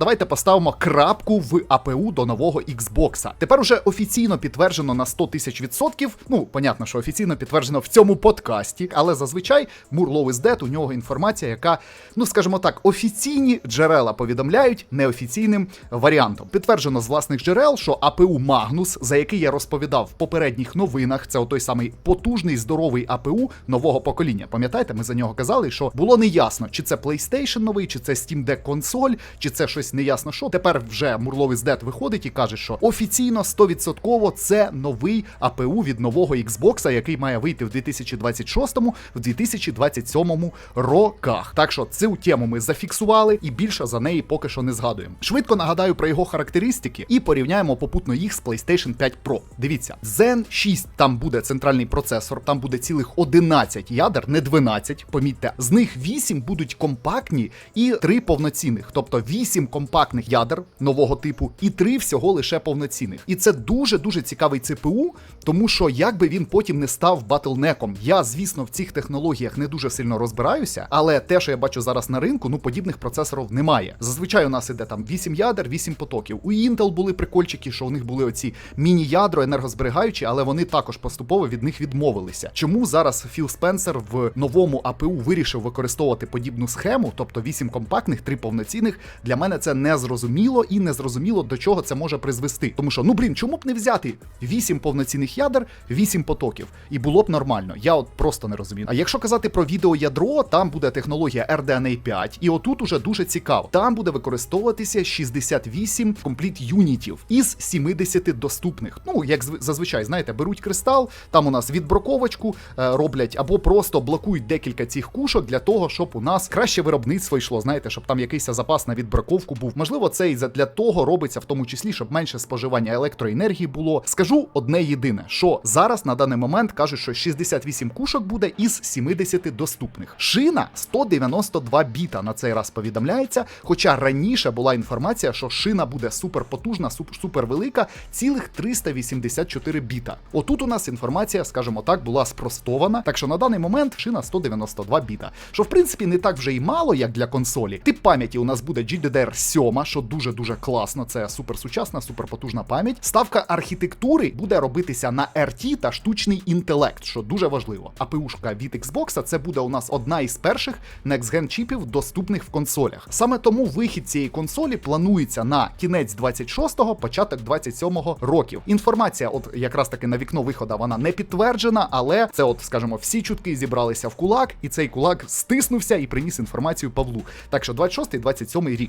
Давайте поставимо крапку в АПУ до нового Xbox. Тепер уже офіційно підтверджено на 100 тисяч відсотків. Ну, понятно, що офіційно підтверджено в цьому подкасті, але зазвичай Мур Low is Dead, у нього інформація, яка, ну скажімо так, офіційні джерела повідомляють неофіційним варіантом. Підтверджено з власних джерел, що АПУ Магнус, за який я розповідав в попередніх новинах, це той самий потужний здоровий АПУ нового покоління. Пам'ятаєте, ми за нього казали, що було неясно, чи це PlayStation новий, чи це Steam Deck консоль, чи це щось неясно що. Тепер вже Мурловий Дед виходить і каже, що офіційно 100% це новий АПУ від нового Xbox, який має вийти в 2026, в 2027 роках. Так що цю тему ми зафіксували і більше за неї поки що не згадуємо. Швидко нагадаю про його характеристики і порівняємо попутно їх з PlayStation 5 Pro. Дивіться, Zen 6 там буде центральний процесор, там буде цілих 11 ядер, не 12, помітьте. З них 8 будуть компактні і 3 повноцінних, тобто 8 компактних ядер нового типу і 3 всього лише повноцінних. І це дуже дуже цікавий ЦПУ, тому що як би він потім не став батлнеком. Я, звісно, в цих технологіях не дуже сильно розбираюся, але те, що я бачу зараз на ринку, ну подібних процесорів немає. Зазвичай у нас іде там 8 ядер, 8 потоків. У Intel були прикольчики, що у них були оці міні-ядро енергозберігаючі, але вони також поступово від них відмовилися. Чому зараз Філ Спенсер в новому АПУ вирішив використовувати подібну схему, тобто 8 компактних, 3 повноцінних? Для мене це не зрозуміло і не зрозуміло до чого це може призвести. Тому що, ну блін, чому б не взяти 8 повноцінних ядер, 8 потоків, і було б нормально. Я от просто не розумію. А якщо казати про відеоядро, там буде технологія RDNA 5, і отут уже дуже цікаво. Там буде використовуватися 68 компліт юнітів із 70 доступних. Ну, як зв- зазвичай, знаєте, беруть кристал, там у нас відброковочку е, роблять або просто блокують декілька цих кушок для того, щоб у нас краще виробництво йшло. Знаєте, щоб там якийсь запас на відбраковку був. Можливо, це і для того робиться, в тому числі, щоб менше споживання електроенергії було. Скажу одне єдине, що зараз на даний момент кажуть, що 68 кушок буде із 70 доступних. Шина 192 біта на цей раз повідомляється. Хоча раніше була інформація, що шина буде супер потужна, суп- супер велика, цілих 384 біта. Отут у нас інформація, скажімо так, була спростована. Так що на даний момент шина 192 біта. Що в принципі не так вже й мало, як для консолі. Тип пам'яті у нас буде GDDR7, що дуже дуже класно. Це супер сучасна, супер пам'ять. Ставка архітектури буде робитися на RT та штучний інтелект, що дуже важливо. АПУшка від Xbox це буде у нас одна із перших next-gen чіпів, доступних в консолях. Саме тому вихід цієї консолі планується на кінець 26-го, початок 27-го років. Інформація, от якраз таки на вікно виходу, вона не підтверджена, але це, от скажімо, всі чутки зібралися в кулак, і цей кулак стиснувся і приніс інформацію Павлу. Так що 26-27 рік.